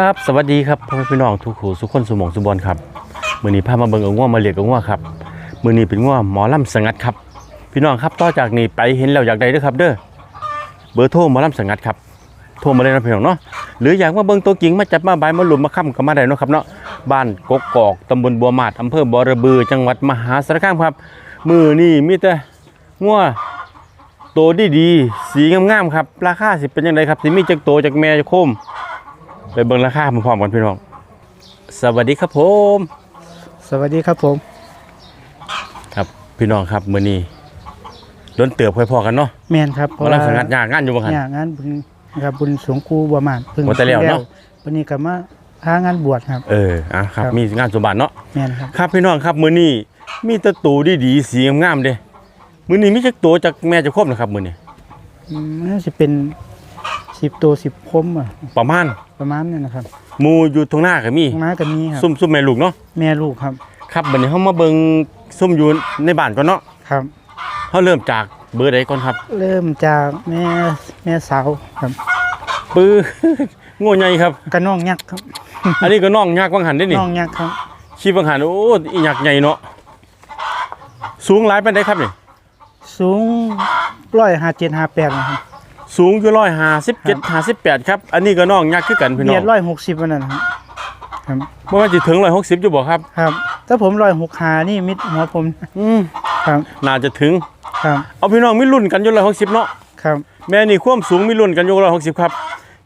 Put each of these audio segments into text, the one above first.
ครับสวัสดีครับพ่อแม่พี่น้องทุกหูสุขคนสุหมองสุบอลครับมือนี้พามาเบิ่งเอาง่วมาเรียกเอาง่วครับมือนี้เป็นง่วหมอลำสังัดครับ พี่น้องครับต่อจากนี้ไปเห็นแล้วอยากได้ด้อครับ เด้อเบอร์โทรหมอลำสังัดครับโทรมาเลยนะพี่น้องเนาะหรืออยากมาเบิ่งตัวจริงมาจับมาใบมาหลุมมาค้ำก็มาได้เนาะครับเนาะบ้านกกอกตำบลบัวมาดอำเภอบอระบือจังหวัดมหาสารคามครับ มือนี่มีแต่ง่วโตดีดีสีงามๆครับ ราคาสิเป็นยังไงครับสิมีจักโตจากแม่จากโคม ไปเบิ่งราคาพร้อมๆกันพี่น้อง สวัสดีครับผม สวัสดีครับผม ครับพี่น้องครับมื้อนี้ล้นเติบค่อยพอกันเนาะแมนครับมาลังสังกัดยากงานอยู่บ่คันเนี่ยงานบุญครับบุญสงฆ์ครูบัวมานเพิ่งหมดแต่แล้วเนาะวันนี้ก็มาหางานบวชครับ เอออะครับครับมีงานสมบัติเนาะแมนครับครับพี่น้องครับมื้อนี้มีแตะตูดีๆสีงามๆเด้มื้อนี้มีจักตัวจากแม่จะครบนะครับมื้อนี้อืมน่าจะเป็นสิบตัวสิบคมอะประมาณ ประมาณนี้นะครับหมู่อยู่ตรงหน้าก็มีม้ากับนี้ครับซุ่มซุ่มแม่ลูกเนาะแม่ลูกครับครับบัดนี้เฮามาเบิ่งซุ่มอยู่ในบ้านก่อนเนาะครับ เฮาเริ่มจากเบอร์ใดก่อนครับ เริ่มจากแม่แม่สาวครับปื้อ โง่ใหญ่ครับ กระน้องยักษ์ครับอันนี้ก็น้องยากวังหันได้นี่น้องยักษ์ครับชีพบังหันโอ้อีหยักใหญ่เนาะสูงหลายปานใดครับนี่สูงร้อยห้าเจ็ดห้าแปดนะครับ สูงอยู่ร้อยห้าสิบเจ็ดห้าสิบแปดครับ อันนี้ก็น้องยักษ์คือกันพี่น้เมีอยงดร้อยหกสิบวันนั้นครับครับเมื่อวันจะถึงร้อยหกสิบอยู่บ่ครับครับถ้าผมร้อยหกหานี่มิดหัวผมอืมครับน่าจะถึงครับเอาพี่น้องมีรุ่นกันอยู่ร้อยหกสิบเนาะครับแม่นี่ความสูงมีรุ่นกันอยู่ร้อยหกสิบครับ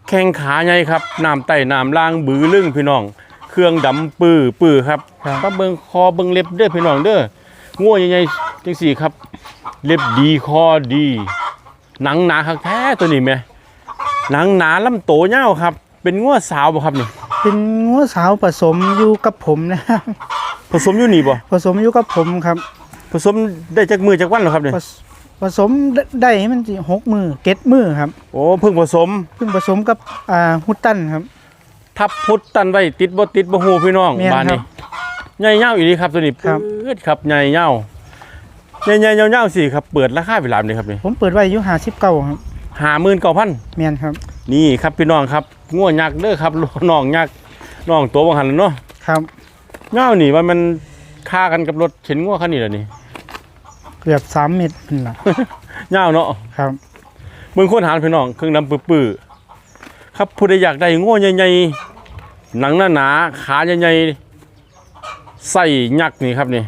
แข้งขาใหญ่ครับน้ำไต่น้ำล่างบือลึ่งพี่น้อง เครื่องดำปื้อปื้อครับครับมาเบิ่งคอเบิ่งเล็บเด้อพี่น้องเด้อง่วใหญ่ๆจังสี่ครับ เล็บดีคอดี หนังหนาคักแท้ตัวนี้แม่หนังหนาลำโตเงาวครับ เป็นง่วสาวบ่ครับนี่เป็นงัวสาวผสมอยู่กับผมนะครับผสมอยู่นี่บ่ผสมอยู่กับผมครับ ผสมได้จากมือจากวันเหรอครับเนี่ยผสผสมได้ได้ให้มันสิหกมือเก็ดมือครับ โอ้เพิ่งผสมเพิ่งผสมกับอ่าฮุตตันครับ ทับพุทธตันไว้ติดบ่ติดบ่ฮู้พี่น้องแม่นบ้านนี้ครับใหญ่ยาวอีหลีครับตัวนี้ครับ ปื๊ดครับใหญ่ยาว ใหญ่ๆยาวๆสิครับเปิดราคาเวลาเลยครับนี่ผมเปิดไว้อยู่หาสิบเก้าครับ59,000แมนครับ นี่ครับพี่น้องครับง่วยักษ์เด้อครับน้องยักษ์น้องตัวบ่หันแล้วเนาะครับยาวนี่ว่ามันค่ากันกับรถเข็นง่วคันนี้ล่ะนี่เกือบสามเมตรเป็นละยาวเนาะครับเบิ่งคนหารพี่น้องเครื่องดำปื้อๆครับผู้ใดอยากได้ง่วใหญ่ๆหนังหนาๆขาใหญ่ๆใส่ยักษ์นี่ครับนี่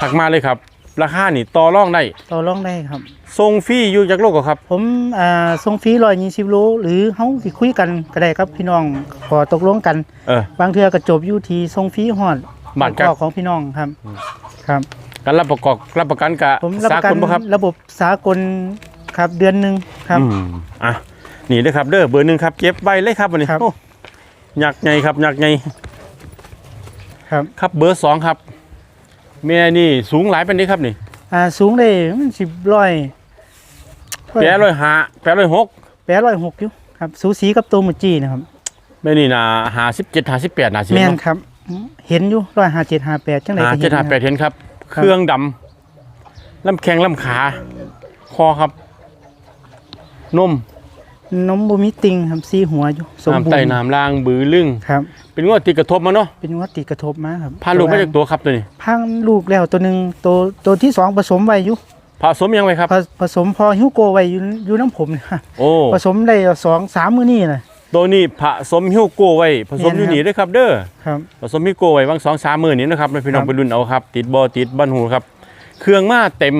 ถักมาเลยครับ ราคานี่ต่อรองได้ต่อรองได้ครับทรงฟรีอยู่จากโลกก็ครับ ผมอ่าส่งฟรีร้อยยี่สิบโลหรือเฮาสิคุยกันก็ได้ครับพี่น้องขอตกลงกัน เออ บางเทื่อก็จบอยู่ที่ส่งฟรีฮอดบ้านกักข้อของพี่น้องครับครับ การรับประกอบรับประกันกะผมรับสาประกักนลบ่ครับ ระบบสากลครับเดือนหนึ่งครับ อืมอะนี่เด้อครับเด้อเบอร์หนึ่งครับเก็บไว้เลยครับวันนี้ครับ โอ้ยักษ์ใหญ่ครับยักษ์ใหญ่ครับ ครับเบอร์สองครับ แม่นี่สูงหลายปานนี้ครับนี่อ่าสูงได้มันสิบร้อยแปดร้อยห้าแปดร้อยหกแปดร้อยหกอยู่ครับสูสีกับตัวมุจีนะครับแม่นี่น่ะห้าสิบเจ็ดห้าสิบแปดน่าสิแมนเนาะครับ เห็นอยู่ร้อยห้าเจ็ดห้าแปดจังไรห้าก็เจ็เห็ดนห้าแปดเห็นครับ เครื่องดำลำแข้งลำขา คอครับนม นมบุมิติงครับสีหัวอยู่สมบูน้ำรไตณ์น้ำล่างบือลึงครับ เป็นงวดติดกระทบมาเนาะเป็นวัดติดกระทบมาครับพาลูกมาจากตัวครับตัวนี้พังลูกแล้วตัวหนึ่งตัวตัวที่สองผสมไว้อยู่ผสมยังไงครับ ผผสมพอฮิวโกไว้อยู่อยู่น้ำผมนะโอ้ ผสมได้สองสามมือนี่นะ ตัวนี้ผสมฮิวโก้ไว้ผสมอยู่เห็นครับนี่ด้วยครับ เด้อครับ ผสมฮิวโก้ไว้บางสองสามหมื่นนี้นะครับให้พี่น้องครับ ไปรุ่นเอาครับ ติดบอติดบ้านหูครับ เครื่องมาเต็ม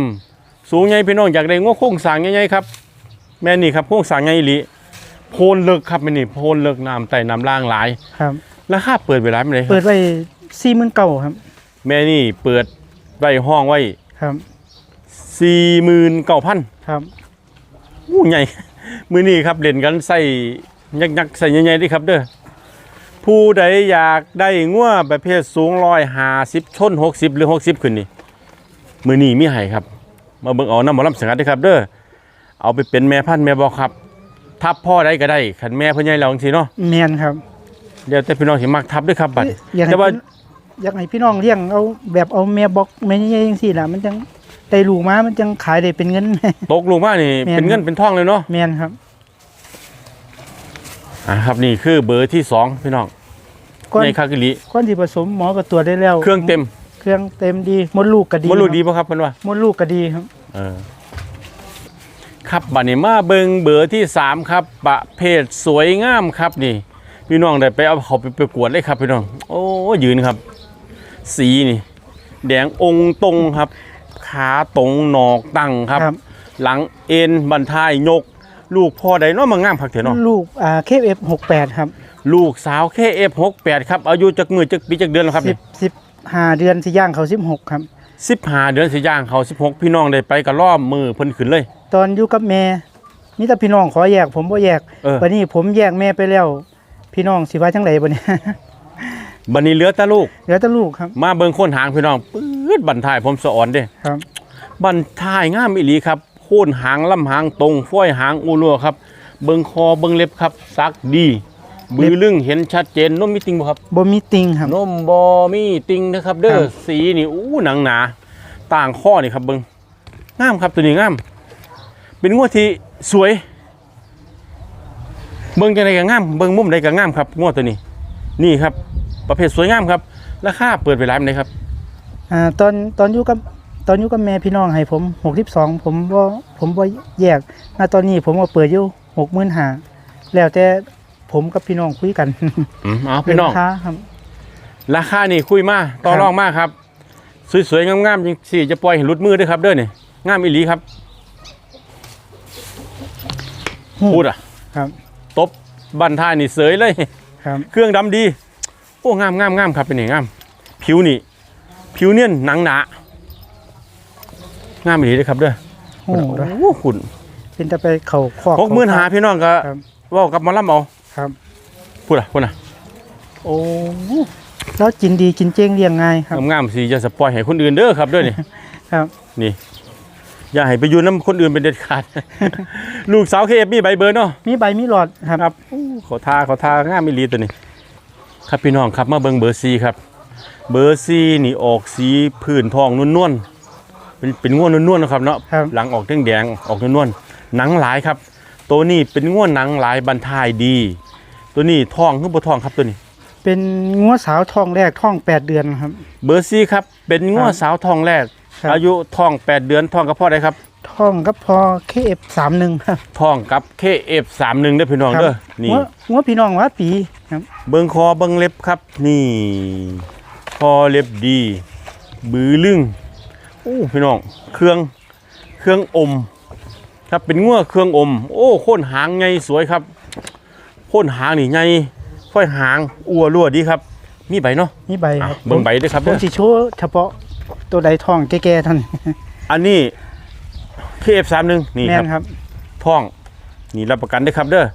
สูงใหญ่พี่น้องอยากได้งวโค้งสร้างใหญ่ๆครับ แม่นี่ครับโค้งสร้างใหญ่อีหลีโพนเลิกครับแม่นี่โพนเลิกน้ำไต่น้ำล่างหลายครับ ราคาเปิดเวลาไม่ได้คเปิรับดไว้สี่หมื่นเก้าครับ แม่นี่เปิดไว้ห้องไว้ครับ สี่หมื่นเก้าพันครับอู้ใหญ่ มือนี้ครับเล่นกันใส่ยักษ์ๆใส่ใหญ่ๆเด้วยครับเด้อผู้ใดอยากได้งัวประเภทสูงร้อยห้าสิบชนหกสิบหรือหกสิบขึ้นนี่มือนี้มีให้ครับ มาเบิ่งเอาน้ำหมอลำสังกัดเด้อครับเด้อ เอาไปเป็นแม่พันธุ์แม่บอกครับ ทับพ่อได้ก็ได้ขันแม่เพ่อใหญ่เราจังซี่เนาะแมนครับเดี๋ยวแต่พี่น้องสิมักทับด้วยครับบัดอยากให้แต่ว่าพี่อยากให้พี่น้องเลี้ยงเอาแบบเอาแม่บอกแม่ใหญ่ๆจังซี่ล่ะมันจังได้ลูกมามันจังขายได้เป็นเงิน ตกลงมานี่แม่น เป็นเงินเป็นทองเลยเนาะแมนครับ อะครับนี่คือเบอร์ที่สองพี่น้องก้อนในคากิลิก้อนที่ผสมหมอก็ตรวจได้แล้วเครื่องเต็มเครื่องเต็มดีมดลูกก็ดีมดลูกดีป่ะครับเพิ่นว่า มดลูกก็ดีครับ เออ ครับบัดนี้มาเบิงเบอร์ที่สามครับ ประเภทสวยงามครับนี่ พี่น้องได้ไปเอาเขาไปประกวดเลยครับพี่น้อง โอ้ยืนครับ สีนี่ แดงองค์ตรงครับ ขาตรงหนอกตั้งครับ ครับ หลังเอ็นบันทายยก ลูกพ่อใดเนาะมางามพักเถอะเนาะ ลูกอ่าเคฟเอฟหกแปดครับลูกสาวแค่เอฟหกแปดครับ อายุจักมือจักปีจักเดือนแล้วครับสิบสิบห้าเดือนสิย่างเขาสิบหกครับ สิบห้าเดือนสิย่างเขาสิบหกพี่น้องได้ไปกับรอบมือเพิ่นขึ้นเลย ตอนอยู่กับแม่มีแต่พี่น้องขอแยก ผมบ่แยกเออ วันนี้ผมแยกแม่ไปแล้ว พี่น้องสิว่าจังไดบ่เนี่ย บันนี้เหลือแต่ลูก เหลือแต่ลูกครับมาเบิ่งโคนหางพี่น้องปื๊ดบันทายผมสอนเด้ ครับ บันทายงามอีหลีครับโคนหางลำหางตรงฝ้อยหางอูรัวครับ เบิ่งคอเบิ่งเล็บครับซักดี บือลึงเห็นชัดเจนนมมีติงบ่ครับ บ่มีติงครับ นมบอมีติงนะครับ เด้คอรับ สีนี่อู้หนังหนา ต่างข้อนี่ครับเบิ่งงามครับตัวนี้งาม เป็นงวดที่สวย เบิ่งจังไดก็งามเบิ่งมุมใดก็งามครับงวดตัวนี้ นี่ครับ ประเภทสวยงามครับ ราคาเปิดไปหลายปานใดครับ อ่าตอนตอนอยู่กับตอนอยู่กับแม่พี่น้องให้ผม62ผมบ่ผมบ่แยกณตอนนี้ผมก็เปิดอยู่65,000แล้วแต่ผมกับพี่น้องคุยกันอืมเอาพี่น้อง ราคาครับ ราคานี่คุยมาต่อครับรองมากครับ สวยๆงามๆจริงสิจะปล่อยให้หลุดมือด้วยครับเด้อนี่งามอีหลีครับ พูดอะครับตบบันท่ายนี่เสยเลย ครับ เครื่องดำดี โอ้งามงามงามครับเป็นไงงาม ผิวนี่ ผิวเนียนหนังหนางามอีหลีเลยครับเด้อโอ้โอ้ขุนเป็นแต่ไปเข้าคอกหกหมื่นหาพี่น้องก็ครับเว่ากับหมอลำเอาครับพูดอะพูดอะโอ้แล้วกินดีกินเจ้งเลี้ยงง่ายครับงามๆสิจะสปอยให้คนอื่นเด้อครับเด้อนี่ครับนี่ อย่าให้ไปอยืนน้ำคนอื่นเป็นเด็ดขาด ลูกสาวเคเอฟมีใบเบอร์เนาะมีใบมีหลอดครับครับขอทาขอทางามมิลีตัวนี้ ครับพี่น้องครับมาเบิ่งเบอร์ซีครับ เบอร์ซีนี่ออกสีพื้นทองนวลๆเป็นเป็นง่วนนวลๆนะครับเนาะครับ หลังออกแดงแดงๆออกนวลๆหนังหลายครับ ตัวนี้เป็นง่วนหนังหลายบรรทายดี ตัวนี้ทองคือบ่ทองครับตัวนี้ เป็นงัวสาวทองแรกท้องแปดเดือนครับ เบอร์ซีครับเป็นง่วครับสาวทองแรก ครับ อายุทองแปดเดือนทองกับพ่อได้ครับท้องก็พอเคเอฟสามหนึ่งครับทองกับ KF31 เด้อพี่น้องเด้อนี่งัวงัวพี่น้องว่าปีครับ เบิงคอเบิงเล็บครับ นี่ คอเล็บดี บือลึงโอ้พี่น้องเครื่องเครื่องอม ครับเป็นงัวเครื่องอม โอ้โค่นหางไงสวยครับโค่นหางนี่ไงค่อยหางอัวรั่วดีครับ มีใบเนาะมีใบอะครับเบิ่งใบด้วยครับผเด้มอสิโชว์เฉพาะ ตัวใดท้องแก่ๆท่านอันนี้ KF31 นี่แม่ครับนครับท่องนี่รับประกันด้วยครับเด้อ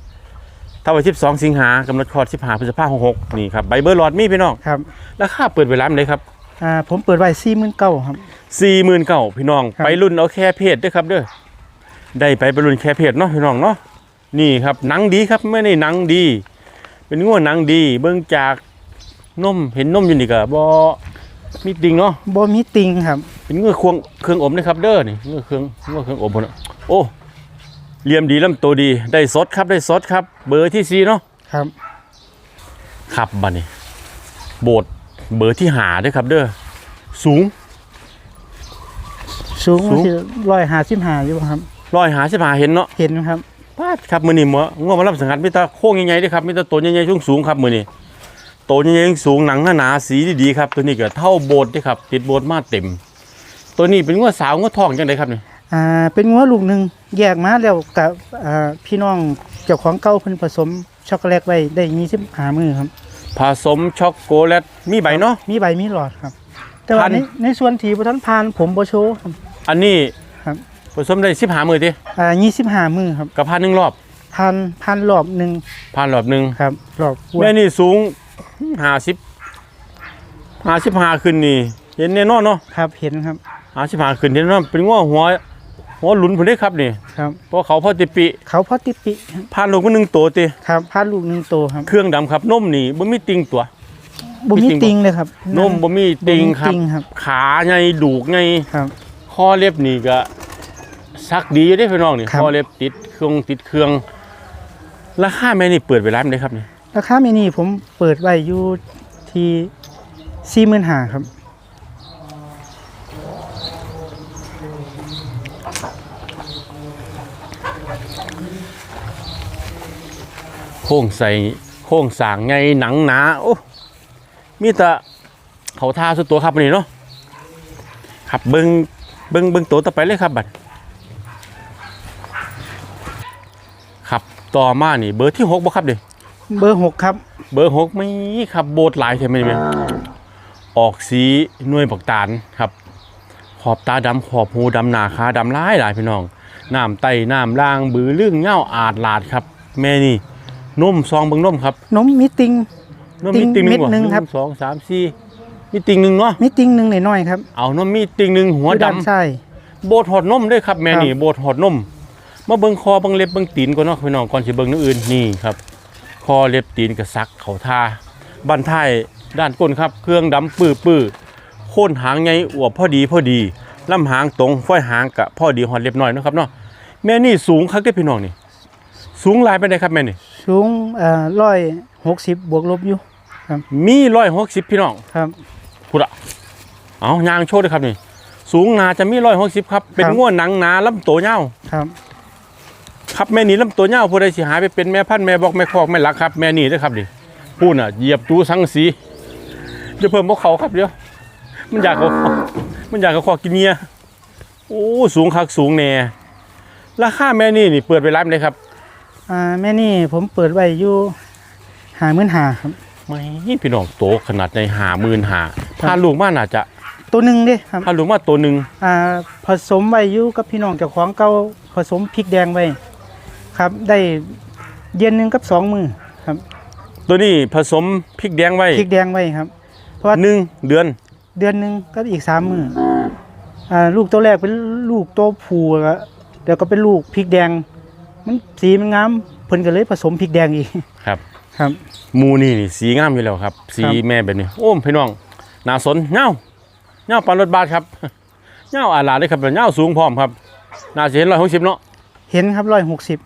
ถ้าวันที่12สิงหากำหนดคลอด15พฤษภาคม66นี่ครับใบเบอร์หลอดมีพี่น้องครับราคาเปิดเวลาเลยครับอ่าผมเปิดไว้สี่หมื่นเก้าครับ สี่หมื่นเก้าพี่น้อง ครับ ไปรุ่นเอาแค่เพจเด้วยครับเด้อได้ไปไปรุ่นแค่เพจเนาะพี่น้องเนาะนี่ครับหนังดีครับไม่ได้หนังดี เป็นง่วหนังดี เบื้องจากนมเห็นนมอยู่นี่ก็บอ มีติงเนาะบ่มีติงครับ เป็นง่วควงเครื่องอมนะครับเด้อนี่ง่วเครื่องง่วเครื่องอมพุ่นน่ะโอ้เหลี่ยมดีลำตัวดีได้สดครับได้สดครับ เบอร์ที่สี่เนาะครับครับบัดนี้โบสถ์เบอร์ที่หาด้วยครับเด้อสูง สูงสูงร้อยห้าสิบห้าอยู่ครับร้อยหาสิบหาเห็นเนาะเห็นครับปาดครับมือนี่หมอง่วงมารับสังกัดมีแต่โค้งใหญ่ๆเด้วยครับมีแต่ตัวใหญ่ๆสูงสูงๆครับมือนี่ โตวใหญ่ๆสูงหนังหนาๆสีดีๆครับ ตัวนี้ก็เท่าโบสถ์เด้อครับ ติดโบสถ์มาเต็ม ตัวนี้เป็นงัวสาวงัวทองจังไดครับเนี่ยอ่าเป็นงัวลูกหนึ่งแยกมาแล้วกับอ่าพี่น้องเจ้าของเก่าเพิ่นผสมช็อกโกแลตไว้ได้ยี่สิบห้ามือครับ ผสมช็อกโกแลตมีใบเนาะมีใบมีหลอดครับ แต่ว่าพันในในส่วนที่บ่ทันผ่านผมบ่โชว์ครับอันนี้ครับผสมได้สิบหามือทีอ่ายี่สิบห้ามือครับกับพันหนึ่งรอบพันพันรอบหนึ่งพันรอบหนึ่งครับรอบกว่าแม่นี่สูง ห้าสิบห้าสิบห้าขึ้นนี่ เห็นแน่นอนเนาะครับเห็นครับห้าสิบห้าขึ้นเห็นแน่นอนเป็นงัวหัวหัวหลุนผมได้ครับนี่ครับ เพราะเขาพอติปิเขาพอติปิครับผ่านลูกมาหนึ่งตัวตีครับพันลูกหนึ่งโตครับ เครื่องดำครับนมนี่บ่มีติงตัวบ่มีมีติ่งติงเลยครับนมบ่มีติงครับติงครับ ขาไงดูกไงครับข้อเล็บนี่ก็ซักดีอยู่เด้พี่น้องนี่ครับข้อเล็บติดเครื่องติดเครื่องราคาแม่นี่เปิดไปร้านได้ครับนี่ ราคาเมนี่ผมเปิดไว้อยู่ที่สี่หมื่นหาครับ โค้งใส่โค้งสร้างไงหนังหนาโอ้มีแต่เขาทาสุดตัวครับนี่เนาะครับเบิงเบิงเบิงตัวต่อไปเลยครับบัดครับต่อมานี่เบอร์ที่หกบ่ครับเด้ เบอร์หกครับ เบอร์หกไม่ครับโบดหลายใช่ไหมเนี่ยออกสีหน่วยปักตาลครับ ขอบตาดำขอบหูดำหนาขาดำหลายหลายพี่น้องน้ำไตน้ำล่างบือลื่งเง่าอาดลาดครับ แม่นี่นมซองเบิงนมครับนมมิติงนมมีติงหนึ่งเม็ดหนึ่งครับสองสามสี่มีติงหนึ่งเนาะมิติงหนึ่งหน่อยๆครับ เอานมมีติงหนึ่งหัวอยู่ดด้านซ้ายำโบดหอดนมด้วยครับแม่นี่ครับโบดหอดนมมาเบิงคอเบิงเล็บเบิงตีนก่อนเนาะพี่น้องก่อนสิเบิงนื้ออื่นนี่ครับ คอเล็บตีนกระซักเขาทาบันท้ายด้านก้นครับ เครื่องดำปื้อปื้อโค่นหางไงอวบพอดีพอดีลำหางตรงฝ้อยหางกะพอดีหอดเล็บน้อยเนาะครับเนาะแม่นี่สูงคักได้อพี่น้องนี่ สูงหลายไปได้ครับแม่นี่ สูงเอ่อร้อยหกสิบบวกลบอยู่มีร้อยหกสิบพี่น้องครับพุดอะเอายางโชว์ด้วยครับนี่ สูงนาจะมีร้อยหกสิบครับ เป็นครับง่วนหนังหนาลำตัวเน่าวครับ ครับแม่นี่ลำตัวเน่าวผู้ใดสิหายไปเป็นแม่พันธุ์แม่บอกแม่คอกแม่หลักครับแม่นี่ด้วยครับดิพูดน่ะเหยียบตูสังสีเดี๋ยวเพิ่มพวกเขาครับเดี๋ยวมันอยากเขามันอยากเขาขอกินเมียโอ้สูงคักสูงแน่ราคาแม่นี่นี่เปิดไปร้านเลยครับอ่าแม่นี่ผมเปิดไว้อยู่หาหมื่นหาครับไม่พี่น้องโตขนาดในหาหมื่นหาถ้าลูกมาน่าจะตัวหนึ่งเด้ครับถ้าลูกมาตัวหนึ่งอ่าผสมไว้อยู่กับพี่น้องเจ้าของเก่าผสมพริกแดงไว้ ครับ ได้เดือนหนึ่งกับสองมือครับตัวนี้ผสมพริกแดงไว้พริกแดงไว้ครับ เพราะว่าหนึ่งเดือนเดือนหนึ่งก็อีกสามมืออ่าลูกตัวแรกเป็นลูกตัวผู้แล้วเดี๋ยวก็เป็นลูกพริกแดง มันสีมันงามเพิ่นก็เลยผสมพริกแดงอีกครับ ครับหมูนี่นี่สีงามอยู่แล้วครับ สีครับแม่แบบนี้ โอ้มพี่น้องน่าสนเงาเงาปานรถบัสครับเงาอาลาเลยครับเงาสูงพร้อมครับน่าจะเห็นร้อยหกสิบเนาะเห็นครับร้อยหกสิบ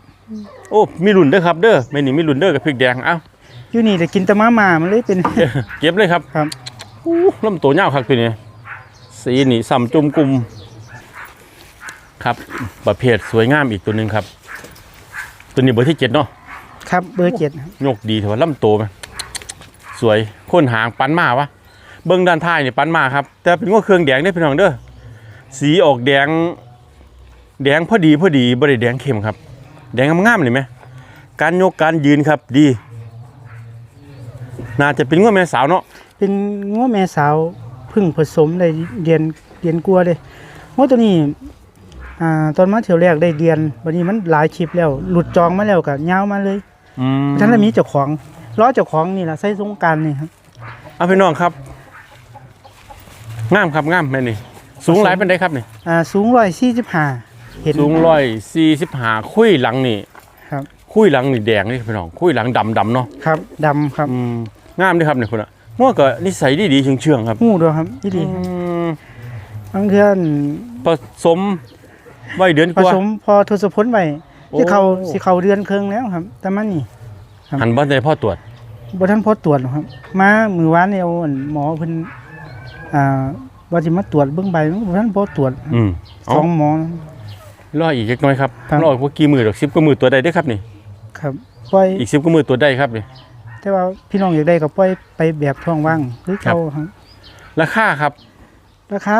โอ้มีรุ่นเด้อครับเด้อไม่นี่มีรุ่นเด้อกับพริกแดงเอ้าอยู่นี่แต่กินแต่มาม่ามันเลยเป็น เก็บเลยครับครับอู้ลำตัวเงาครับตัวนี้สีนี่สัมจุ่มกลุ่มครับ ประเภทสวยงามอีกตัวหนึ่งครับ ตัวนี้เบอร์ที่เจ็ดเนาะครับเบอร์เจ็ดครับยกดีถือว่าลำโตไหมสวยโค้นหางปันมาวะเบิ้งด้านท้ายนี่ปันมาครับ แต่เป็นว่าเครื่องแดงได้อพี่น้องเด้อสีออกแดง แดงพอดีพอดีบ่ได้แดงเข้มครับ แดงงามๆเลยไหมการยกการยืนครับดี น่าจะเป็นว่าแม่สาวเนาะเป็นง้อแม่สาวเพึ่งผสมได้เดือนเดือนกลัวาเลยง้อตัวนี้อ่าตอนมาเที่ยวแรกได้เดือนวันนี้มันหลายคลิปแล้ว หลุดจองมาแล้วก็ยาวมาเลยอืมท่านได้มีเจ้าของล้อเจ้าของนี่แหละใส่สงกรารนี่ครับเอาพี่น้องครับงามครับงามแม่นี่สูงหลายเป็นไดครับนี่อ่าสูงร้อยสี่สิบห้า เห็นสูงร้อยสี่สิบห้าคุยหลังนี่ครับ คุยหลังนี่แดงนี่พี่น้องคุยหลังดำดำๆเนาะครับดำครับอืมงามด้วยครับเนี่ยคุณอะง้อก็นิสัยดีดีๆเชื่องเชื่องๆครับหูด้วยครับที่ดีอืมบางเทื่อนผสมไว้เดือนกผว่าสมพอทศพลไปโอ้ที่เขาสิเขาเดือนครึ่งแล้วครับ แต่มันนี่หันบ้านในพ่อตรวจบ่ทันพอตรวจหรอกครับ มามือวานเนี่ยเอาอั่นหมอเพิ่นอ่าว่าสิมาตรวจเบิ่งใบมันบ่ทันพอตรวจอืมสองหมอ รออีกเล็กน้อยครับครับ รออีกว่ากี่มือดอกสิบกว่ามือตัวใดได้อครับนี่ครับปล่อยอีกสิบกว่ามือตัวใดครับนี่ แต่ว่าพี่น้องอยากได้ก็ปล่อยไปแบบท้องว่างหรือเก่าครับราคาครับราคา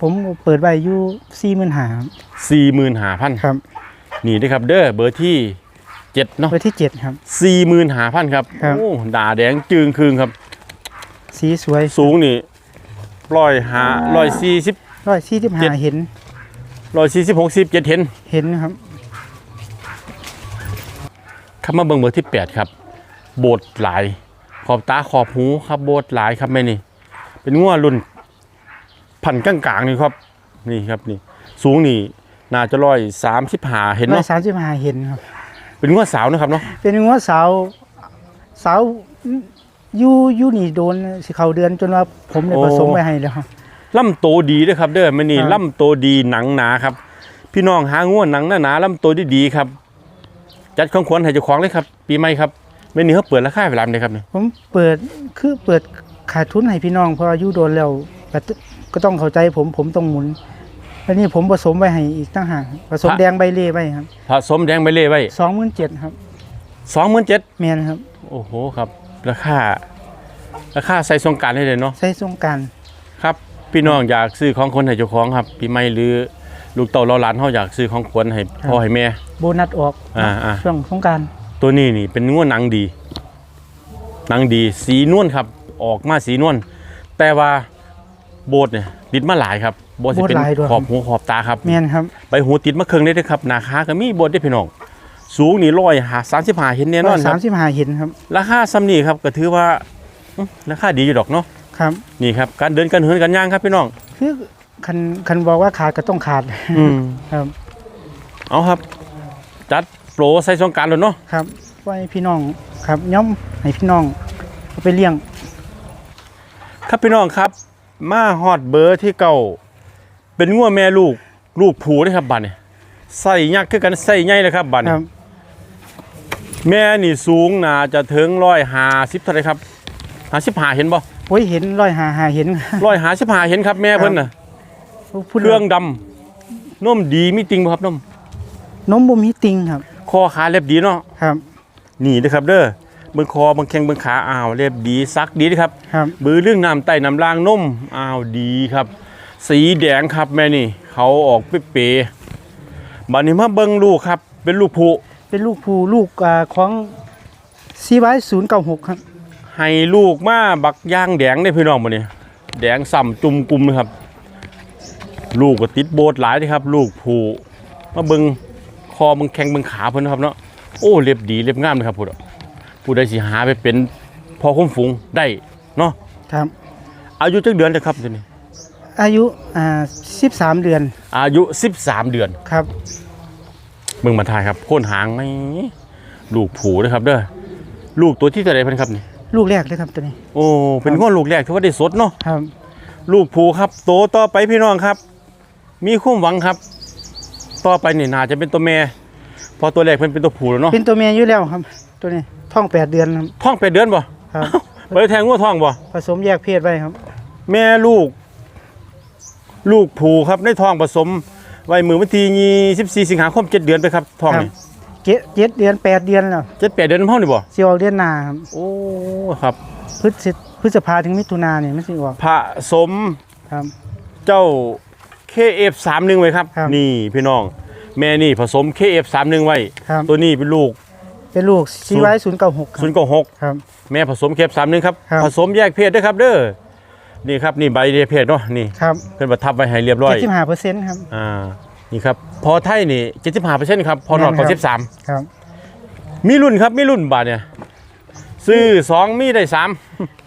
ผมเปิดไว้อยู่45,000ครับสี่หมื่นห้าพันครับนี่ด้วยครับ เด้อเบอร์ที่เจ็ดเนาะเบอร์ที่เจ็ดครับ สี่หมื่นห้าพันครับครับ โอ้ด่าแดงจึงคืงครับ สีสวยสูงนี่ร้อยหาร้อยสี่สิบ145เห็น ร้อยสี่สิบหกสิบเจ็ดเห็นเห็นครับครับมาเบิ่งเบอร์ที่แปดครับ โบดหลาย ขอบตาขอบหูครับโบดหลายครับแม่นี่ เป็นงัวรุ่น พันกลางๆนี่ครับนี่ครับนี่ สูงนี่น่าจะร้อยสามสิบหาเห็นเนาะ135เห็นครับ เป็นงัวสาวนะครับเนาะเป็นงัวสาวสาวอยู่อยู่นี่โดนสิเขาเดือนจนว่าผมได้ผสมไปให้แล้วครับ ล่ำโตดีด้วยครับ เด้อแม่นี่ครับล่ำโตดีหนังหนาครับ พี่น้องหางัวหนังหนาหนาๆล่ำโตดีดีๆครับ จัดของขวัญให้เจ้าของเลยครับ ปีใหม่ครับเมื่อนี้เขาเปิดราคาเวลาไหนครับเนี่ยผมเปิดคือเปิดขาดทุนให้พี่น้องเพออายุโดนแล้วก็ตก็ต้องเข้าใจผมผมต้องหมุนแล้วนี่ผมผสมไว้ให้อีกตั้งหากผสมแดงใบเล่ไว้ครับผสมแดงใบเล่ไว้สองหมื่นเจ็ดครับสองหมื่นเจ็ดแมนครับ โอ้โหครับ ราคาราคาใส่สงกรารให้เลยเนาะใช้สงกรารครับ พี่น้องอยากซื้อของคนให้เจ้าของครับปีใหม่หรือลูกเต่าเราหลานเขาอยากซื้อของขวัญให้พ่อให้แม่ โบนัสออกอ่าอ่า ช่วงสงกรารตัวนี้นี่เป็นงวหนังดี หนังดีสีนวลครับ ออกมาสีนวลแต่ว่าโบสถ์เนี่ยติดมาหลายครับโบสถ์สิเป็นขอบหูขอบตาครับแมนครับไปหูติดมาเครื่องได้ด้วยครับหนาคาก็มีโบสถ์ได้พี่น้องสูงนี่ร้อยหาสามสิบห้าเห็นแน่นอนคสารับมสิบห้าเห็นครับ ราคาซ้ำนี่ครับก็ถือว่าอื้อราคาดีอยู่ดอกเนาะ ครับนี่ครับการเดินการเหินการย่างครับพี่น้องคือคันคันบอกว่าขาดก็ต้องขาดอืมครับ เอาครับ จัดโปรใส่สงกรารเลยเนาะครับไว้พี่น้องครับย่อมให้พี่น้องเอาไปเลี้ยง ครับพี่น้องครับ มาฮอดเบอร์ที่เก่า เป็นงัวแม่ลูกลูกผูนะครับบัดนี่ใส่ยักษ์คือกันใส่ใหญ่เลยครับบัดคนี่รับแม่นี่สูงน่าจะถึงร้อยหาสิบเท่าไหรครับหาสิบหาเห็นบ่ โอ้ยเห็นร้อยหาหาเห็นร้อยหาสิบหาเห็นครับแม่เพิ่นน่ะพูดเครื่องดำนมดีมีติงบ่ครับนมนมบ่มีติงครับ คอขาเล็บดีเนาะครับนี่เด้อครับเด้อเบิ่งคอเบิ่งแข้งเบิ่งขาอ้าวเล็บดีซักดีเด้อครับครับบือเรื่องน้ำไต้น้ำล่างนมอ้าวดีครับ สีแดงครับแม่นี่ เขาออกเป๋ๆบัดนี้มาเบิ่งลูกครับ เป็นลูกผู้เป็นลูกผู้ลูกอ่าของซีไว้ศูนย์เก้าหกครับ ให้ลูกมาบักย่างแดงได้พี่น้องบ่นี่แดงส่ำจุ่มกลุ่มเลยครับ ลูกก็ติดโบสถ์หลายเด้อครับ ลูกผู้มาเบิ่งคอเบิ่งแข้งเบิ่งขาเพิ่นนะครับเนาะโอ้เล็บดีเล็บงามเลยครับผู้ดผู้ใดสิหาไปเป็นพอคุ้มฝูงได้เนาะครับ อายุจักเดือนเลยครับตัวนี้อายุอ่าสิบสามเดือน อายุ 13 เดือนครับเบิ่งมาทายครับโค่นหางไหมลูกผูนะครับเด้อลูกตัวที่เท่าไหรเพิ่นครับนี่ ลูกแรกเลยครับตัวนี้ โอ้เป็นง้อลูกแรกที่ว่าได้สดเนาะครับ ลูกผูครับ โตต่อไปพี่น้องครับ มีความหวังครับ ต่อไปนี่น่าจะเป็นตัวแม่เพอตัวแรกเพิ่นเป็นตัวผูแล้วเนาะเป็นตัวเมียอยู่แล้วครับ ตัวนี้ท้องแปดเดือนครับ ท้องแปดเดือนบ่ครับบ่ได้แทงงัวท้องบ่ผสมแยกเพศไว้ครับ แม่ลูก ลูกผูครับในท้องผสมไว้มือวันที่24สิงหาคม7เดือนไปครับท้องนี่ เจ็ดเจ็ดเดือนแปดเดือนแล้วเจ็ดแปดเดือนพ่อนี่บ่สิออกเดือนหน้าครับโอ้ครับพฤศจิพฤษภาถึงมิถุนาเนี่ยไม่สิออกผสมครับ เจ้า KF31 ไว้ครับ ครับนี่พี่น้อง แม่นี่ผสม KF31 ไว้ ครับ ตัวนี้เป็นลูก เป็นลูกซีไว้ศูนย์เก้าหกครับ096ครับ แม่ผสม KF31 ครับ ครับ ผสมแยกเพศด้วยครับเด้อนี่ครับนี่ใบแยกเพศเนาะนี่ครับเพิ่นประทับไว้ให้เรียบร้อย เจ็ดสิบห้าเปอร์เซ็นต์ครับอ่า นี่ครับพอไทยนี่75%ครับพอนอดแม่นครับ93ครับ มีรุ่นครับมีรุ่นบาทเนี่ยซื้อสองมีได้สาม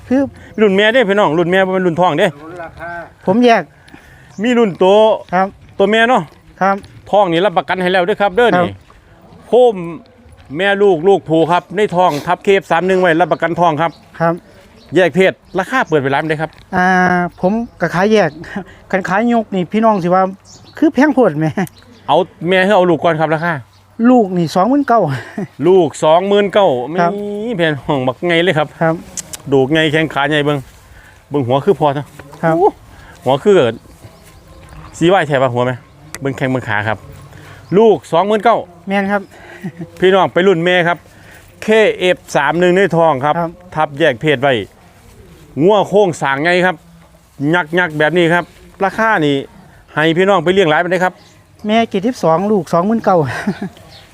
คือรุ่นแม่เด้พี่น้องรุ่นแม่บ่เป็นรุ่นทองเด้ผมแยกมีรุ่นตัวครับตัวแม่เนาะครับทองนี่รับประกันให้แล้วเด้วยครับ เด้อครับนี่โคมแม่ลูกลูกผูครับในทองทับเคฟสามหนึ่งไว้รับประกันทองครับครับ แยกเพศราคาเปิดไปร้านได้ครับ อ่า ผมกับขายแยกคันขายยกนี่พี่น้องสิว่า คือแพงโพดไหมเอาแม่ให้เอาลูกก่อนครับราคาลูกนี่สองหมื่นเก้าลูกสองหมื่นเก้าไม่ครับแพงห้องบักไงเลยครับ ครับ ดูกไงแข้งขาไงเบิ้งเบิ้งหัวคือพอนะครับหัวคือเกิดสีไหวแถบหัวไหมเบิ้งแข้งเบิ้งขาครับ ลูกสองหมื่นเก้าแม่นครับ พี่น้องไปรุ่นแม่ครับ KF31 ในทองครับครับทับแยกเพศไว้ งัวโค้งสร้างไงครับยักยักๆแบบนี้ครับ ราคานี่ให้พี่น้องไปเลี้ยงหลายไปเลยครับ แม่กิจที่สองลูกสองหมื่นเก้า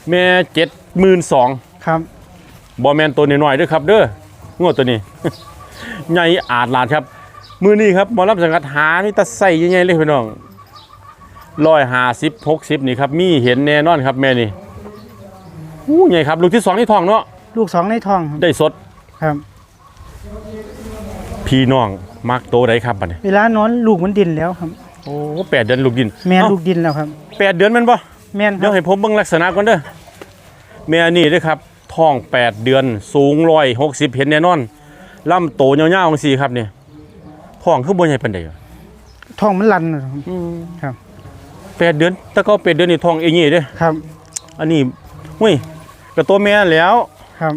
แม่เจ็ดหมื่นสองครับบอแมนตัวน้อยๆเด้วยครับ เด้องวดตัวนี้ ใหญ่อาดลาดครับ มือนี้ครับหมอรับสังกัดหานี่ตะใส่ยังไงเลยพี่น้องร้อยหาสิบหกสิบนี่ครับมีเห็นแน่นอนครับแม่นี่อู้ใหญ่ครับ ลูกที่สองที่ทองเนาะลูกสองในท้องครับได้สดครับ พี่น้องมักโตได้ครับบัดนี้เวลานอนลูกมันดินแล้วครับ โอ้แปดเดือนลูกดินแม่เอ้าลูกดินแล้วครับ แปดเดือนแมันบ่แม่นคเดี๋รัยวบให้ผมเบิ่งลักษณะก่อนเด้อแม่นี่เด้อครับท้องแปดเดือนสูงร้อยหกสิบเห็นแน่นอนลำโตยาวๆจังซี่ครับเนี่ยท้องคือบ่ใหญ่ปานใดอะท้องมันลันนะครับ ครับ แปดเดือนแต่ก็แปดเดือนนี่ท้องเองนี่เด้อครับอันนี้เฮ้ยกับตัวแม่แล้ว ครับ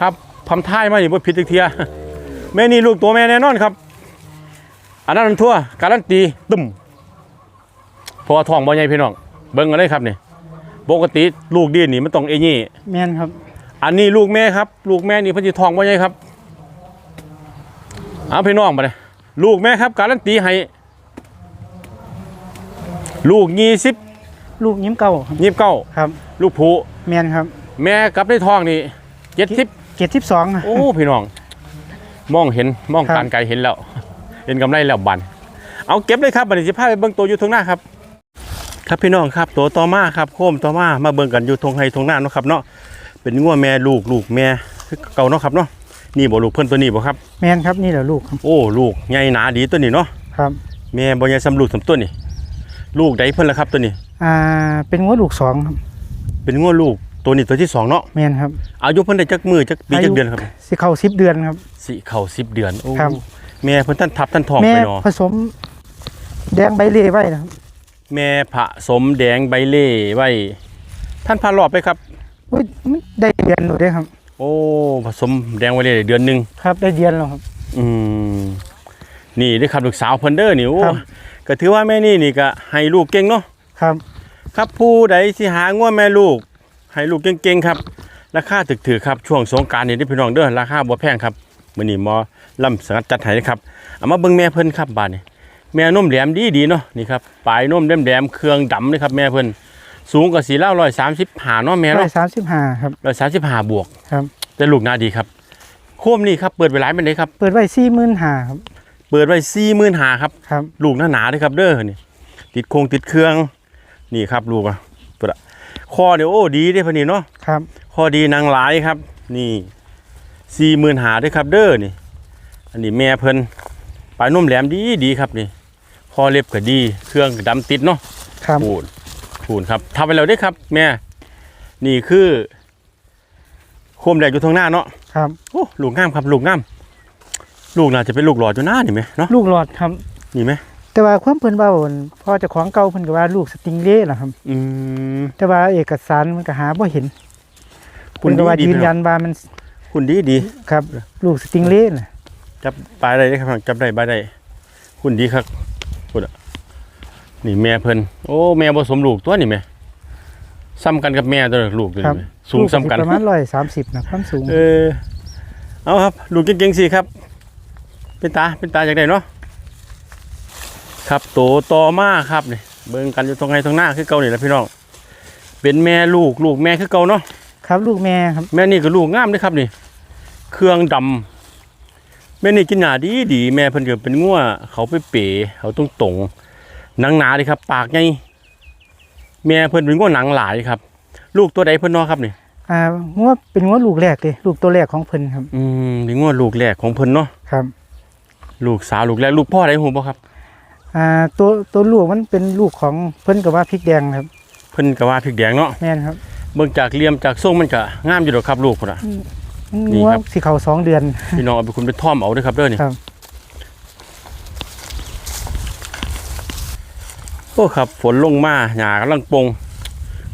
ครับทำท่ายมาอยู่บ่ผิดอีกเทีย แม่นี่ลูกตัวแม่แน่นอนครับ อันนั้นมันทั่วการันตีตึมเพราะว่าท้องบ่ใหญ่พี่น้องเบิ่งกันเลยครับนี่ปกติลูกดีนี่มันต้องเอนี่แม่นครับ อันนี้ลูกแม่ครับ ลูกแม่นี่เพิ่นสิท้องบ่ใหญ่ครับเอาพี่น้องมาเลยลูกแม่ครับ การันตีให้ลูก20ลูกยิ้มเก่าครับ29ครับ ลูกผู้แม่นครับ แม่กับในท้องนี่70เกียรติสองโอ้พี่น้อง มองเห็นมองครับการไกลเห็นแล้ว เห็นกำไรแล้วบันเอาเก็บเลยครับบัดนี้สิพาไปเบิ่งตัวอยู่ตรงหน้าครับ ครับพี่น้องครับตัวต่อมาครับโคมต่อมามาเบิ่งกันอยู่ตรงไฮตรงหน้าเนาะครับเนาะเป็นงัวแม่ลูกลูกแม่คือเก่าเนาะครับเนาะนี่บ่ลูกเพิ่นตัวนี้บ่ครับแม่นครับนี่แหละลูกครับโอ้ลูกใหญ่หนาดีตัวนี้เนาะครับแม่บ่ใหญ่สำลูกสำตัวนี่ลูกใดเพิ่นล่ะครับตัวนี้ อ่าเป็นงัวลูกสองครับเป็นงัวลูก ตัวนี้ตัวที่สองเนาะแม่นครับ อายุเพิ่นได้จักมือจักปีอายุจักเดือนครับสิเข้าสิบเดือนครับสิเข้า10เดือนโอ้ครับ แม่เพิ่นท่านทับท่านทองแม่ไปเนาะผสม แดงใบเล่ไว้นะครับ แม่ผสมแดงใบเล่ไว้ ท่านพารอบไปครับอุ๊ยมันได้เดือนหนูได้ครับ โอ้ผสมแดงไว้เลยเดือนหนึ่งครับได้เดือนแล้วครับ อืมนี่เด้อครับลูกสาวเพิ่นเด้อนี่โอ้ครับ ก็ถือว่าแม่นี่นี่ก็ให้ลูกเก่งเนาะ ครับ ครับผู้ใดสิหาง่วแม่ลูก ให้ลูกเก่งๆครับ ราคาถึกๆครับ ช่วงสงกรารนี่ได้อพี่น้องเด้อราคาบ่แพงครับมื้อนี้หมอลำสงัดจัดให้นะครับเอามาเบิ่งแม่เพิ่นครับบาดนี้แม่นมแหลมดีๆเนาะนี่ครับปลายนมแหลมๆเครื่องดำเลยครับแม่เพิ่นสูงกว่าสีเล่า135เนาะแม่ร้อเนาะยสามสิบห้าครับร้อยสามสิบห้าบวกครับแต่ลูกหน้าดีครับโคมนี่ครับเปิดไปหลายเป็นเลยครับเปิดไว้สี่หมื่นห้าครับเปิดไว้สี่หมื่นหาครับครับ ลูกหน้าหนาเลยครับเด้อนี่ติดโครงติดเครื่องนี่ครับลูกอะเปิดอะ คอเดี๋ยวโอ้ดีเด้อพอนี่เนาะครับคอดีนางหลายครับ นี่สี่หมื่นหาด้วยครับเด้อนี่ อันนี้แม่เพิ่นปลายนุ่มแหลมดีดีครับนี่คอเล็บก็ดี เครื่องก็ดำติดเนาะครับปูนปูนครับทำไปแล้วได้อครับ แม่ นี่คือโคมแดงอยู่ทางหน้าเนาะครับโอ้ลูกงามครับลูกงาม ลูกน่าจะเป็นลูกหลอดอยู่หน้านี่ไหมเนาะลูกหลอดครับนี่ไหม แต่ว่าความเพิ่นเว้าอั่นพ่อเจ้าของเก่าเพิ่นก็ว่าลูกสติงเล่ล่ะครับ อืมแต่ว่าเอกสารมันก็หาบ่เห็นคุเพิ่ณนก็ว่าดียืนๆยันว่ามันคุณดีดีครับ ลูกสติงเล่น่ะจับปลาได้ครับจับได้ปลาได้คุณดีครับคุณอะนี่แม่เพิ่นโอ้แม่ผสมลูกตัวนี่แม่ซ้ำกันกับแม่ตัวลูกตัวครันี้บแม่สูงซ้ำกันลูประมาณ130นะความสูง เออเอาครับ ลูกเก่งๆสิครับ เป็นตาเป็นตาจากไหนเนาะ ครับโตต่อมาครับนี่เบิ่งกันอยู่ตรงไหนตรงหน้าคือเก่านี่แหละพี่น้องเป็นแม่ลูกลูกแม่คือเก่าเนาะครับลูกแม่ครับแม่นี่ก็ลูกงามเลยครับนี่ เครื่องดำแม่นี่กินหนาดีดีแม่เพิ่นก็เป็นงัวเขาไปเป๋เขาตรงตรงๆหนังหนาเลยครับ ปากใหญ่แม่เพิ่นเป็นงัวหนังหลายครับ ลูกตัวใดเพิ่นเนอครับนี่อ่างัวเป็นงัวลูกแรกเลยลูกตัวแรกของเพิ่นครับ อืมเป็นงัวลูกแรกของเพิ่นเนาะครับ ลูกสาวลูกแรกลูกพ่อได้หูบ่ครับ อ่าตัวตัวลูกมันเป็นลูกของเพิ่นก็ว่าพริกแดงครับ เพิ่นก็ว่าพริกแดงเนาะแม่นครับเบิ่งจากเหลี่ยมจากทรงมันก็งามอยู่ดอกครับลูกพุ่นน่ะ นี่งัวครับสิเข้าสองเดือน พี่น้องเอาไปคุณไปท่อมเอาเด้อครับเด้อนี่ครับ โอ้ครับฝนลงมาหญ้ากำลังปง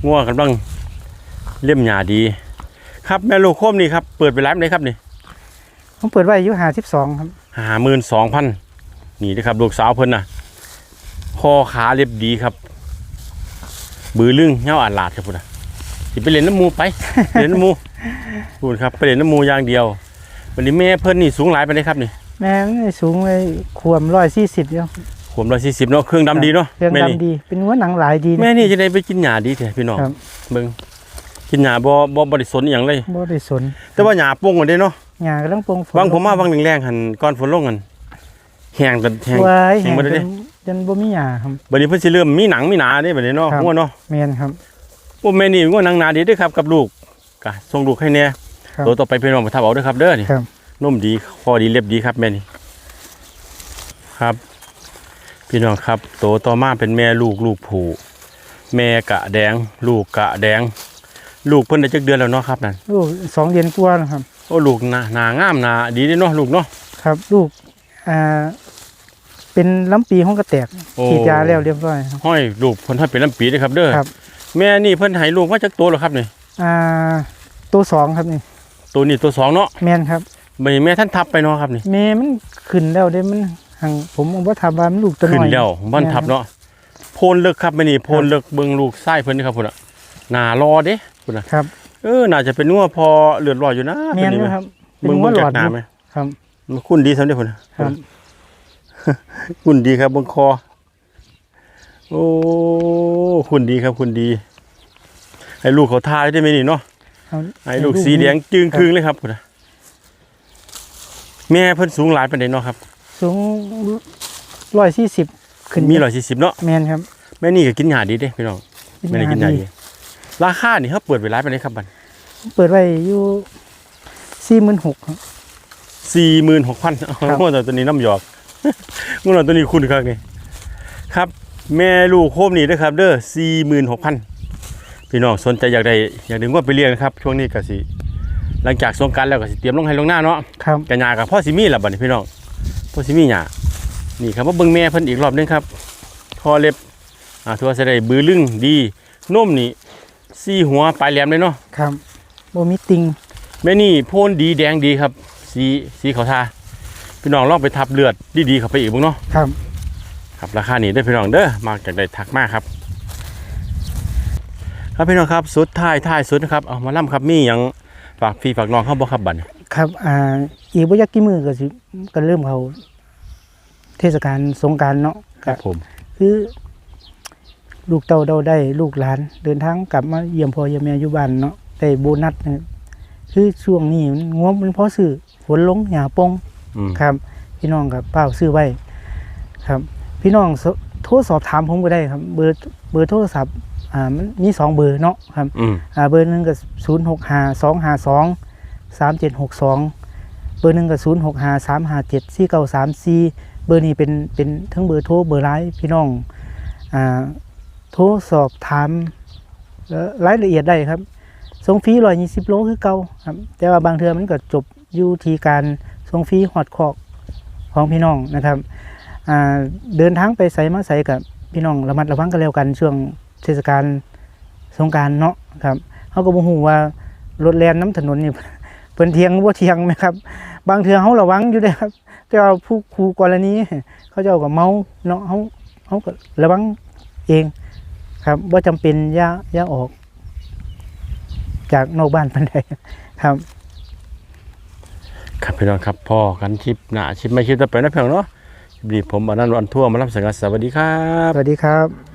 งัวกำลังเลี่ยมหญ้าดี ครับแม่ลูกโคมนี่ครับเปิดไปแล้วไหนครับนี่ผมเปิดไว้อายุ52ครับ ห้าหมื่นสองพันนี่นะครับลูกสาวเพิ่นน่ะ คอขาเรียบดีครับ บือลึงเงาอาดลาดครับพุ่นน่ะสิไปเล่นน้ำหมูไป เล่นน้ำหมูพูดครับไปเล่นน้ำหมูอย่างเดียว วันนี้แม่เพิ่นนี่สูงหลายไปเลยครับนี่แม่มันสูงเลยขวม140เดียวขวมร้อยสี่สิบเนาะเครื่องดำดีเนาะเครื่องแม่นี่ดำดี เป็นงัวหนังหลายดีนะแม่นี่จะได้ไปกินหญ้าดีแท้พี่น้องครับเบิ่งกินหญ้าบ่บ่บ่ได้สนอหย่างเลยบ่ได้สนแต่ว่าหญ้าปงกันเด้เนาะหญ้ากำลังปลงฝนบางผมมาบางแรงๆหันก่อนฝนลงกันแห้งกันแห้งไว้แห้แห้งงบ่ได้ เด้จนจนบ่มีหญ้าครับ บัดนี้เพิ่นสิเริ่มมีหนังมีหนาเด้บัดนี้เนาะครับหัวเนาะแม่นครับโอ้แม่นี่งัวหนังหนาดีเด้อครับกับลูกก็ส่งลูกให้แน่ครับตัวต่อไปพี่น้องมาทับเอาเด้อครับเด้อนี่ครับนุ่มดีคอดีเล็บดีครับแม่นี่ครับ พี่น้องครับตัวต่อมาเป็นแม่ลูกลูกผูแม่กะแดง ลูกกะแดง ลูกเพิ่นได้จักเดือนแล้วเนาะครับนั่นลูกสองเดือนกว่าแล้วครับ โอ้ลูกหนาหนางามหนาดีเด้อเนาะลูกเนาะครับ ลูกอ่า เป็นลำปีห้องกระแตกโอ้ ฉีดยาแล้วเรียบร้อยครับ ห้อยลูกเพิ่นให้เป็นลำปีเด้อครับเด้อครับ แม่นี่เพิ่นให้ลูกมาจากตัวเหรอครับนี่อ่าตัวสองครับนี่ตัวนี้ตัวสองเนาะแมนครับใบแม่ท่านทับไปเนาะครับนี่แม่มันขึ้นแล้วเด้มันหังผมเอาว่าทำว่ามันลูกตัวน้ขึ้นอยแล้วบ้านทับเนาะโพนเลิกครับไม่นี่โพนเลิกเบิ่งลูกไส้เพิ่นนี่ครับพุ่นน่ะหน้ารอเด้พุ่นน่ะครับเออน่าจะเป็นนัวพอเลือดลอยอยู่นะแมนตัวอยู่ไหมครับเบิ่งหัเบิ่งหลจาอกดหน้าอยู่ไหมครับ มันคุ้นดีซ้ำเด้อพุ่นน่ะครับ คุณดีครับเบงคอ โอ้คุณดีครับคุณดี ให้ลูกเขาทายได้ไหมนี่เนาะเอาให้ลูกสีเหลืองจึงครึ่งเลยครับคุณแม่เพิ่นสูงหลายปานใดเนาะครับ สูงร้อยสี่สิบขึ้นมีร้อยสี่สิบเนาะแมนครับ แม่นี่ก็กินหยาดีเด้พี่น้องแม่นี่กินหยาดี ราคานี่เขาเปิดไว้หลายปานใดครับบัดเปิดไว้อยู่สี่หมื่นหกครับสี่หมื่นหกพันครับงวดตัวนี้น้ำหยอก งวดตัวนี้คุณครับนี่ครับ แม่ลูกโคมนี่นะครับ เด้อสี่หมื่นหกพันพี่น้องสนใจอยากได้อยากดึงว่าไปเลี้ยงนะครับ ช่วงนี้ก็สิหลังจากสงกรารแล้วก็สิเตรียมลงให้ลงหน้าเนาะครับกันยากับพ่อสิมีล่ะบัดนี้พี่น้องพ่อสิมีหยานี่ครับว่าเบิ่งแม่เพิ่นอีกรอบหนึงครับคอเล็บอ่าทัวสิได้บือลึงดีนมนี่สี่หัวปลายแหลมเลยเนาะครับโบมีติงแม่นี่โพนดีแดงดีครับ สีสีขาวทา พี่น้องลองไปทับเลือดดีๆเข้าไปอีกบ้างเนาะครับ ครับราคานี้ได้อพี่น้องเด้อมาจากได้ทักมากครับ ครับพี่น้องครับสุดท้ายท้ายสุดนะครับเอามาล่ำครับมีหยังฝากพี่ฝากน้องเข้าบ่ครับบัดนี้ครับอ่าอีกบ่ยักกี่มือก็สิก็เริ่มเขาเทศกาลสงกรารเนาะครับผม คือ ลูกเต่าเดาได้ลูกหลาน เดินทางกลับมาเยี่ยมพ่อเยี่ยมแม่อยู่บ้านเนาะได้โบนัสนะครับคือช่วงนี้มันงบมันพอซื้อฝนลงหยาปง อืม ครับ พี่น้องกับเป้าซื้อไว้ ครับ พี่น้องโทรโทรสอบถามผมก็ได้ครับ เบอร์เบอร์โทรศัพท์อ่ามันมีสองเบอร์เนาะครับ อืม อ่าเบอร์หนึ่งก็ศูนย์หกห้าสองห้าสองสามเจ็ดหกสองเบอร์หนึ่งก็ศูนย์หกห้าสามห้าเจ็ดสี่เก้าสามสี่เบอร์นี้เป็นเป็นทั้งเบอร์โทรเบอร์ไลน์พี่น้องอ่าโทรสอบถามเอ่อรายละเอียดได้ครับส่งฟรีร้อยยี่สิบโลคือเก่าครับแต่ว่าบางเทือมันก็จบอยู่ที่การ ส่งฟรีหอดคอกของพี่น้องนะครับเดินทางไปใส่มาใส่กับพี่น้องระมัดระวังกันแล้วกันช่วงเทศกาลสงการเนาะครับเขาก็บ่ฮู้ว่ารถแล่นน้ำถนนนี่เพิ่นเทียงบ่เทียงไหมครับ บางเทื่อเฮาระวังอยู่เด้ครับ แต่ว่าผู้ครูกรณีเขาเจ้าก็เมาเนาะเฮาเฮาก็ระวังเองครับบ่าจำเป็นอย่าอย่าออก จากนอกบ้านปานใดครับ ครับพี่น้องครับพ่อกันชิปหนาชิปไม่ชิปจะไปนะเพียงเนาะทีนี้ผมอนันต์วันทั่วมารับสังกัดสวัสดีครับ สวัสดีครับ